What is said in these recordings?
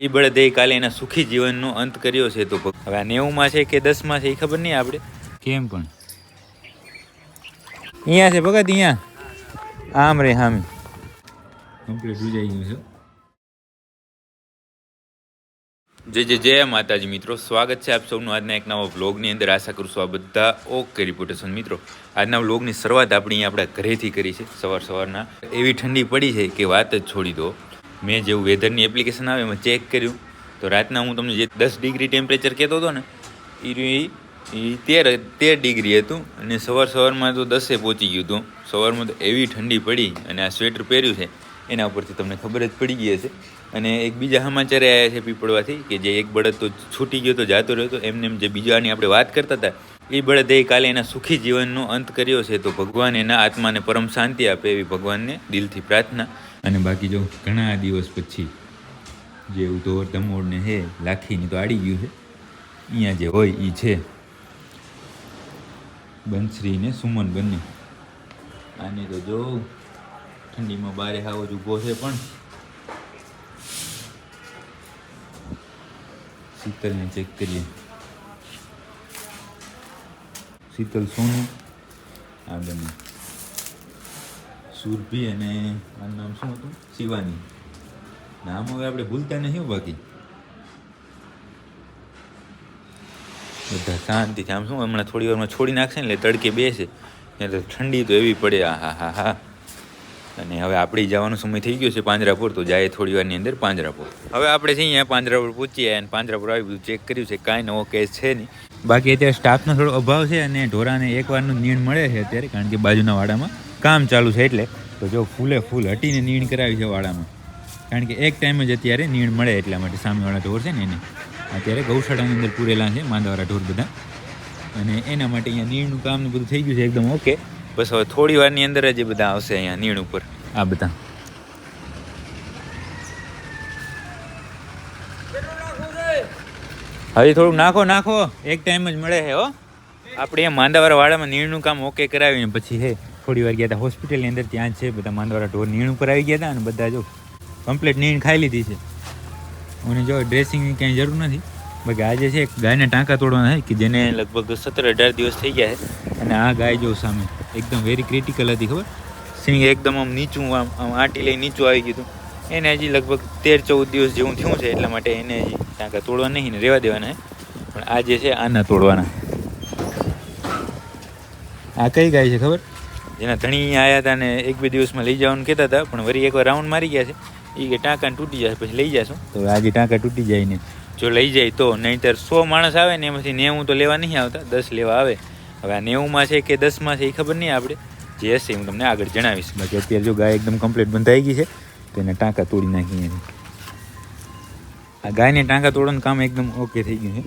એ બળદે કાલે એના સુખી જીવનનો અંત કર્યો છે તો હવે આ નેવુંમાં છે કે દસમાં છે એ ખબર નહીં આપણે. કેમ પણ? અહીંયા છે ભગત અહીંયા આમ રે હામી કમ્પ્લીટ વિજાઈ ગયું છે. જય જય જય માતાજી મિત્રો. સ્વાગત છે આપ સૌનું આજના એક નવા વ્લોગની અંદર. આશા કરું છું આ બધા ઓકે રિપોર્ટેશન મિત્રો. આજના વ્લોગની શરૂઆત આપણી આપણા ઘરેથી કરી છે. સવાર સવારના. એવી ઠંડી પડી છે કે વાત જ છોડી દો. મેં જેવું વેધરની એપ્લિકેશન આવે એમાં ચેક કર્યું. તો રાતના હું તમને જે દસ ડિગ્રી ટેમ્પરેચર કહેતો હતો ને એ તેર તેર ડિગ્રી હતું અને સવાર સવારમાં તો દસે પહોંચી ગયું હતું. સવારમાં તો એવી ઠંડી પડી અને આ સ્વેટર પહેર્યું છે, એના ઉપરથી તમને ખબર જ પડી ગઈ હશે. અને એક બીજા સમાચારે આવ્યા છે પીપળવાથી કે જે એક બળદ તો છૂટી ગયો તો જાતો રહ્યો તો એમને એમ જે બીજાની આપણે વાત કરતા હતા એ બળદે કાલે એના સુખી જીવનનો અંત કર્યો છે, તો ભગવાન એના આત્માને પરમ શાંતિ આપે એવી ભગવાનને દિલથી પ્રાર્થના. અને બાકી જો ઘણા દિવસ પછી જે ઉધોર તમોડને હે, લાખીને તો આડી ગયું છે અહીંયા જે હોય એ છે. બંશ્રી ને સુમન બંને. આને તો જો ઠંડીમાં બારે હાવો જ ઊભો છે પણ. શીતલને ચેક કરીએ. શીતલ સોનું આ બંને સુરભી અને આનું નામ શું હતું? શિવાની. નામ હવે આપણે ભૂલતા નહીં બાકી. બધા શાંતિથી આમ શું, હમણાં થોડી વારમાં છોડી નાખશે ને એટલે તડકે બેસે. એટલે ઠંડી તો એવી પડે. આ હા હા હા અને હવે આપણે જવાનો સમય થઈ ગયો છે પાંજરાપુર, તો જાય થોડી વારની અંદર પાંજરાપુર. હવે આપણે છે અહીંયા પાંજરાપુર પૂછીએ અને પાંજરાપુર આવી બધું ચેક કર્યું છે. કાંઈ નવો કેસ છે નહીં. બાકી અત્યારે સ્ટાફનો થોડો અભાવ છે અને ઢોરાને એક વારનું નીણ મળે છે અત્યારે, કારણ કે બાજુના વાડામાં કામ ચાલુ છે એટલે. તો જો ફૂલે ફૂલ હટીને નીણ કરાવી છે વાડામાં. કારણ કે એક ટાઈમ જ અત્યારે નીણ મળે એટલા માટે સામેવાળા ઢોર છે ને એને. અત્યારે ગૌશાળાની અંદર પૂરેલા છે, માંદાવાળા ઢોર બધા. અને એના માટે અહીંયા નીણનું કામ બધું થઈ ગયું છે, એકદમ ઓકે બસ હવે થોડી વારની અંદર જ એ બધા આવશે અહીંયા નીણ ઉપર. આ બધા. હજી થોડુંક નાખો નાખો. એક ટાઈમ જ મળે છે, હો. આપણે એ માંદાવાળા વાડામાં નીણનું કામ ઓકે કરાવીને પછી હે, થોડી વાર ગયા હતા હોસ્પિટલની અંદર, ત્યાં છે, બધા માંદાવાળા ઢોર નીણ ઉપર આવી ગયા હતા અને બધા જો કમ્પ્લીટ નીણ ખાઈ લીધી છે. અને જો ડ્રેસિંગની ક્યાંય જરૂર નથી. બાકી આજે છે, એક ગાયને ટાંકા તોડવાના છે, કે જેને લગભગ સત્તર અઢાર દિવસ થઈ ગયા છે. અને આ ગાય જો સામે એકદમ વેરી ક્રિટિકલ હતી, ખબર? સિંગ એકદમ આમ નીચું, આમ આમ આંટી લઈ નીચું આવી ગયું હતું. એને હજી લગભગ તેર ચૌદ દિવસ જેવું થયું છે એટલા માટે એને હજી ટાંકા તોડવા નહીં ને રહેવા દેવાના પણ આ જે છે આના તોડવાના. આ કઈ ગાય છે ખબર? જેના ધણી આવ્યા હતા ને એક બે દિવસમાં લઈ જવાનું કહેતા હતા પણ વળી એકવાર રાઉન્ડ મારી ગયા છે. એ કે ટાંકા તૂટી જશે પછી લઈ જશું. તો આજે ટાંકા તૂટી જાય ને. જો લઈ જાય તો નહીંતર સો માણસ આવે ને એમાંથી નેવું તો લેવા નહીં આવતા દસ લેવા આવે. હવે આ નેવુંમાં છે કે દસમાં છે એ ખબર નહીં આપણે. જે હશે હું તમને આગળ જણાવીશ. બાકી અત્યારે જો ગાય એકદમ કમ્પ્લીટ બંધાઈ ગઈ છે તો એને ટાંકા તોડી નાખીએ આ ગાયને ટાંકા તોડવાનું કામ એકદમ ઓકે થઈ ગયું છે.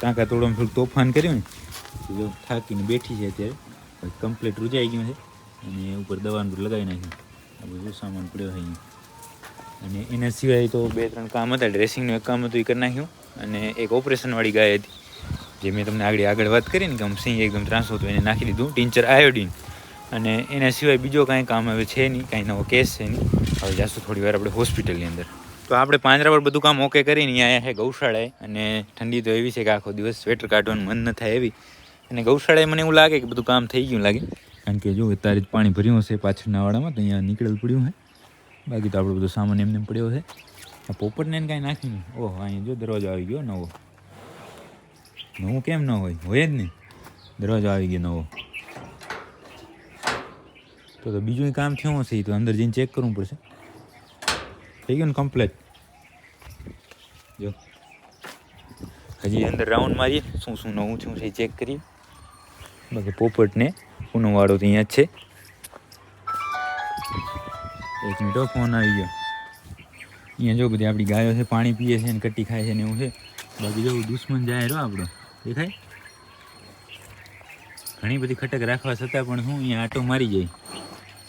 ટાંકા તોડવાનું થોડું તોફાન કર્યું ને જો થાકીને બેઠી છે અત્યારે. કમ્પ્લીટ રૂજાઈ ગયું છે અને ઉપર દવાનું લગાવી નાખ્યું. આ બધું સામાન પડ્યો અહીંયા. અને એના સિવાય તો બે ત્રણ કામ હતા. ડ્રેસિંગનું એક કામ હતું એ કરી નાખ્યું. અને એક ઓપરેશનવાળી ગાય હતી. જે મેં તમને આગળ આગળ વાત કરી ને કે સિંહ એકદમ ત્રાસ હતો એને નાખી દીધું. Tincture iodine. અને એના સિવાય બીજો કાંઈ કામ હવે છે નહીં, કાંઈ નવો કેસ છે નહીં. હવે જાશું થોડી વાર આપણે હોસ્પિટલની અંદર. તો આપણે પાંજરા પર બધું કામ ઓકે કરીને અહીંયા છે ગૌશાળાએ. અને ઠંડી તો એવી છે કે આખો દિવસ સ્વેટર કાઢવાનું મન ન થાય એવી. અને ગૌશાળાએ મને એવું લાગે કે બધું કામ થઈ ગયું લાગે. કારણ કે જો અત્યારે જ પાણી ભર્યું હશે પાછળના વાળામાં તો અહીંયા નીકળેલ પડ્યું છે બાકી તો આપણો બધો સામાન એમને એમ પડ્યો છે પોપટને કાંઈ નાખ્યું નહીં. ઓહો અહીંયા જો દરવાજો આવી ગયો નવો. નવું કેમ ન હોય? હોય જ નહીં. દરવાજો આવી ગયો નવો. તો તો બીજું કામ થયું હશે તો અંદર જઈને ચેક કરવું પડશે. થઈ ગયું ને કમ્પ્લેટ જો. હજી અંદર રાઉન્ડ મારીએ. શું શું નવું થયું છે એ ચેક કરીએ. બાકી પોપટને પૂનમવાળો તો અહીંયા જ છે. એક મિનિટો ફોન આવી ગયો. અહીંયા જો બધી આપણી ગાયો છે, પાણી પીએ છે ને કટ્ટી ખાય છે ને એવું છે. બાકી જો દુશ્મન જાય રહ્યો આપણો. દેખાય? ઘણી બધી ખટક રાખવા છતાં પણ હું અહીંયા આટો મારી જાય.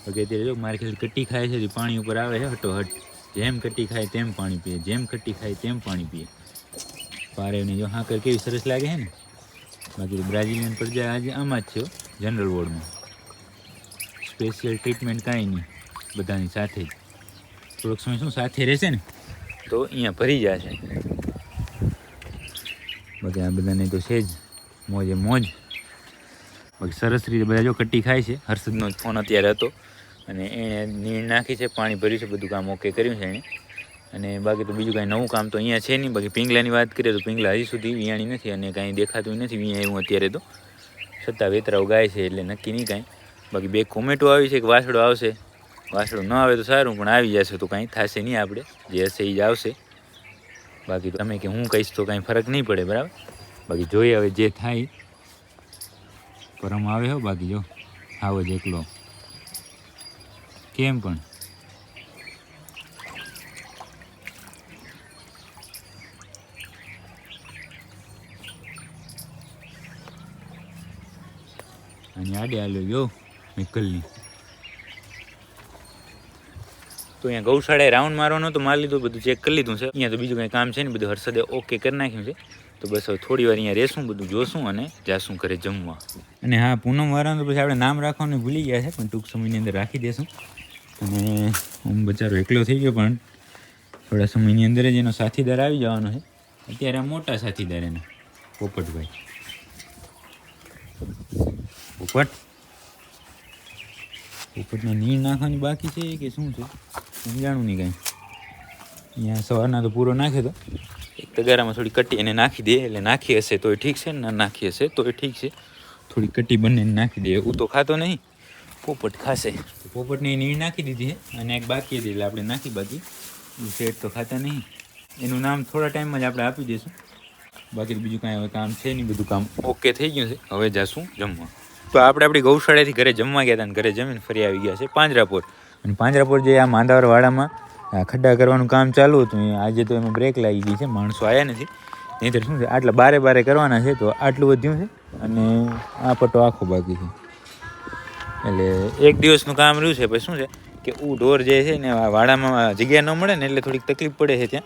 બાકી અત્યારે જો મારી ખાલી કટ્ટી ખાય છે પાણી ઉપર આવે છે હટોહટ. જેમ કટ્ટી ખાય તેમ પાણી પીએ, જેમ કટ્ટી ખાય તેમ પાણી પીએ. પારેવની જો હાકર કેવી સરસ લાગે છે ને? બાકી બ્રાઝિલિયન પ્રજા આજે આમાં જ છે જનરલ વોર્ડમાં સ્પેશિયલ ટ્રીટમેન્ટ કાંઈ નહીં, બધાની સાથે જ. થોડોક સમય શું સાથે રહેશે ને? તો અહીંયા ભરી જશે. બાકી આ બધાને તો છે જ, મોજે મોજ. બાકી સરસ રીતે બધા જો કટ્ટી ખાય છે. હર્ષદનો ફોન અત્યારે હતો. અને એણે નીણ નાખી છે, પાણી ભર્યું છે, બધું કામ ઓકે કર્યું છે એણે અને બાકી તો બીજું કાંઈ નવું કામ તો અહીંયા છે નહીં. બાકી પિંગલાની વાત કરીએ તો પિંગલા હજી સુધી વિયાણી નથી અને કાંઈ દેખાતું નથી. વિયા એવું અત્યારે તો છતાં વેતરાઓ ગાય છે એટલે નક્કી નહીં કાંઈ. બાકી બે કોમેટો આવી છે કે વાસડો આવશે. વાસડો ન આવે તો સારું, પણ આવી જશે તો કાંઈ થશે નહીં આપણે. જે હશે એ જ આવશે. બાકી તો તમે કે હું કહીશ તો કાંઈ ફરક નહીં પડે, બરાબર? બાકી જોઈએ હવે જે થાય. પરમ આવે હો બાકી જો. આવો જ એકલો. કેમ પણ? અને આડે આલ્યો ગયો મિકલની તો અહીંયા ગૌશાળાએ રાઉન્ડ મારવાનો તો મારી લીધું, બધું ચેક કરી લીધું છે. અહીંયા તો બીજું કંઈ કામ છે ને બધું હર્ષદે ઓકે કરી નાખ્યું છે. તો બસ હવે થોડી વાર અહીંયા રહેશું બધું જોશું અને જાશું ઘરે જમવા. અને હા, પૂનમ વાળાનું પછી આપણે નામ રાખવાનું ભૂલી ગયા છે, પણ ટૂંક સમયની અંદર રાખી દેશું. અને હું બચારો એકલો થઈ ગયો, પણ થોડા સમયની અંદર જ એનો સાથીદાર આવી જવાનો છે. અત્યારે આ મોટા સાથીદાર એના, પોપટભાઈ. પોપટ? પોપટને નીર નાખવાની બાકી છે કે શું છે? સમજાણું નહીં કાંઈ. અહીંયા સવારના તો પૂરો નાખ્યો તો. એક તગારામાં થોડી કટી એને નાખી દે, એટલે નાખી હશે તો એ ઠીક છે, ને નાખી હશે તો એ ઠીક છે. થોડી કટી બંને નાખી દે, એવું તો ખાતો નહીં. પોપટ ખાશે. પોપટની નીર નાખી દીધી છે અને એક બાકી હતી એટલે આપણે નાખી બાકી. શેડ તો ખાતા નહીં. એનું નામ થોડા ટાઈમમાં જ આપણે આપી દઈશું બાકી બીજું કાંઈ હવે કામ છે નહીં, બધું કામ ઓકે થઈ ગયું છે. હવે જાશું જમવા. તો આપણે આપણી ગૌશાળાથી ઘરે જમવા ગયા હતા અને ઘરે જમીને ફરી આવી ગયા છે પાંજરાપોર. અને પાંજરાપોર જે આ માંદાવર વાડામાં આ ખડ્ડા કરવાનું કામ ચાલુ હતું. આજે તો એમાં બ્રેક લાગી ગઈ છે. માણસો આવ્યા નથી. નહીંતર શું છે? આટલા બારે બારે કરવાના છે તો આટલું વધ્યું છે અને આ પટ્ટો આખો બાકી છે. એટલે એક દિવસનું કામ રહ્યું છે. પછી શું છે કે ઉ ઢોર જે છે ને વાડામાં જગ્યા ન મળે ને એટલે થોડીક તકલીફ પડે છે ત્યાં.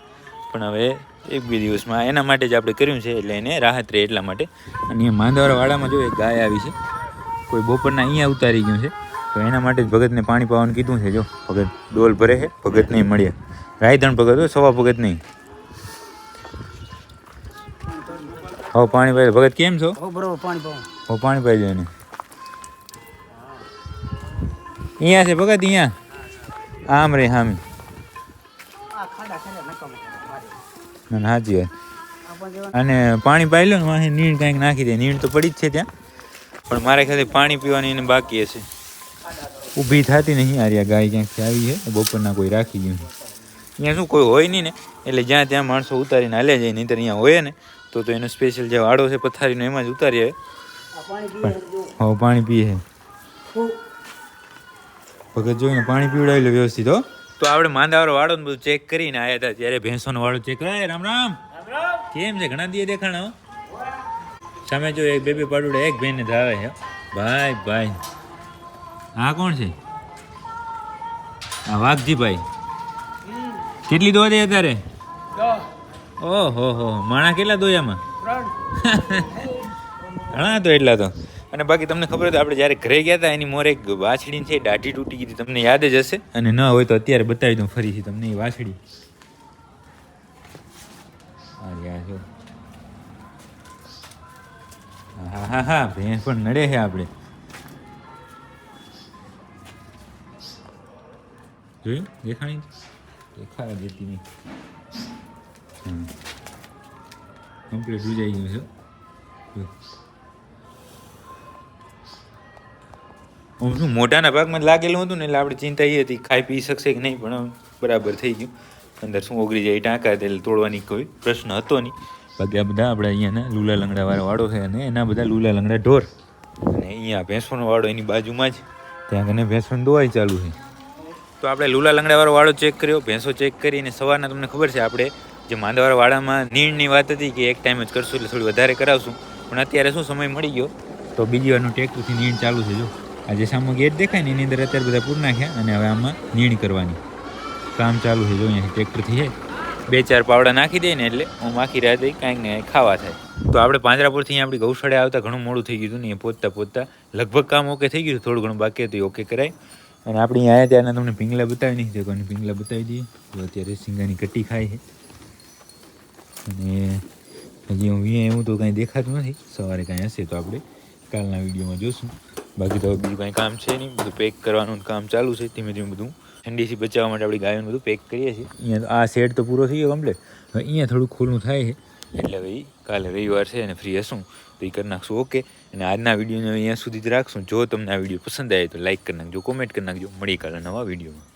પણ હવે એક બે દિવસમાં એના માટે જ આપણે કર્યું છે એટલે એને રાહત રહે એટલા માટે. અને માંદાવાળા વાડામાં જો એક ગાય આવી છે. કોઈ બપોરના અહીંયા ઉતારી ગયું છે. તો એના માટે જ ભગતને પાણી પાવાનું કીધું છે જો. ભગત ડોલ ભરે છે ભગત નહીં મળ્યા રાયધણ ભગત હોય સવા ભગત નહીં. હો પાણી પાઈ ભગત કેમ છો? હો બરોબર પાણી પાઉં હવે પાણી પાઈ જાય અહીંયા છે ભગત અહીંયા? આમ રે હામી ના જેવા અને પાણી પાઈ લો ને નીણ કાંઈક નાખી દે. નીણ તો પડી જ છે ત્યાં. પણ મારે ખાલી પાણી પીવાની એને બાકી હશે. ઊભી થતી નહીં. આર્યા ગાય ક્યાંકથી આવી છે. બપોરના કોઈ રાખી ગયું અહીંયા શું કોઈ હોય નહીં ને? એટલે જ્યાં ત્યાં માણસો ઉતારીને હાલે જાય નહીં અહીંયા હોય ને? તો તો એનો સ્પેશિયલ જે વાડો છે, પથારીનો, એમાં જ ઉતારી આવે હો પાણી પીએ ભગત જોઈને પાણી પીવડાવી લો વ્યવસ્થિત, હો. તો આપણે માંદાવાળો વાળો ને બધું ચેક કરીને આવ્યા હતા. ત્યારે ભેંસોનો વાળો ચેક કરાય. રામ રામ. કેમ છે? ઘણા દીએ દેખાણા સામે જો એક બેબી પાડુડા, એક બેન જ આવે છે. ભાઈ ભાઈ. આ કોણ છે? હા વાઘજીભાઈ. કેટલી દોવા દે અત્યારે? ઓહો હો માણા કેટલા દોયામાં? ઘણા તો એટલા તો. અને બાકી તમને ખબર હોય તો આપણે જ્યારે ઘરે ગયા હતા એની મોરે એક વાછડી છે દાઢી તૂટી ગઈ તમને યાદ જ હશે. અને ન હોય તો અત્યારે બતાવી દઉં ફરીથી તમને એ વાછડી. આ હા હા હા. ભેંસ પણ નડે છે આપણે. જોયું? દેખાણી? દેખાવા દેતી નહીં કમ્પ્લીટ ઉજાઈ ગયું છે. આમ શું મોઢાના ભાગમાં લાગેલું હતું ને એટલે આપણે ચિંતા એ હતી ખાઈ પી શકશે કે નહીં પણ બરાબર થઈ ગયું. અંદર શું ઓગળી જાય ટાંકા એટલે તોડવાની કોઈ પ્રશ્ન હતો નહીં. બાકી આ બધા આપણે અહીંયાના લૂલા લંગડા વાળા વાળો છે અને એના બધા લૂલા લંગડા ઢોર. અને અહીંયા ભેંસોનો વાળો એની બાજુમાં જ. ત્યાં કને ભેંસોની દોવાઈ ચાલુ છે. તો આપણે લૂલા લંગડાવાળો વાળો ચેક કર્યો, ભેંસો ચેક કરીને સવારના તમને ખબર છે આપણે જે માંદાવાળા વાડામાં નીણની વાત હતી કે એક ટાઈમ જ કરશું એટલે થોડી વધારે કરાવશું. પણ અત્યારે શું સમય મળી ગયો? તો બીજી વારનું ટ્રેક્ટરથી નીણ ચાલુ છે, જો. આ જે સામો ગેટ દેખાય ને, એની અંદર અત્યારે બધા પૂર નાખ્યા અને હવે આમાં નીણ કરવાની. કામ ચાલુ છે, જો અહીંયા ટ્રેક્ટરથી છે. બે ચાર પાવડા નાખી દે ને એટલે હું આખી દઈ કાંઈક ને ખાવા થાય. તો આપણે પાંજરાપુરથી આપણી ગૌશાળા આવતા ઘણું મોડું થઈ ગયું હતું ને, એ પહોંચતા પહોંચતા લગભગ કામ ઓકે થઈ ગયું થોડું ઘણું બાકી હતું ઓકે કરાય. અને આપણે અહીંયા ત્યાં તમને પિંગલા બતાવી નહીં તો કોને પિંગલા બતાવી દઈએ. તો અત્યારે સિંગાની કટ્ટી ખાય છે. અને હજી હું અહીંયા એવું તો કાંઈ દેખાતું નથી. સવારે કાંઈ હશે તો આપણે કાલના વિડીયોમાં જોશું. બાકી તો બીજું કાંઈ કામ છે નહીં. બધું પેક કરવાનું કામ ચાલુ છે. ધીમે ધીમે બધું ઠંડીથી બચાવવા માટે આપણે ગાયોનું બધું પેક કરીએ છીએ. અહીંયા આ સેટ તો પૂરો થઈ ગયો કમ્પ્લીટ હવે અહીંયા થોડું ખુલ્લું થાય છે. એટલે ભાઈ કાલે રવિવાર છે અને ફ્રી હશું. તો એ કરી નાખશું ઓકે અને આજના વિડીયોને અહીંયા સુધી જ રાખશું. જો તમને આ વીડિયો પસંદ આવે તો લાઈક કરી નાખજો કોમેન્ટ કરી નાખજો. મળી કાલે નવા વિડીયોમાં.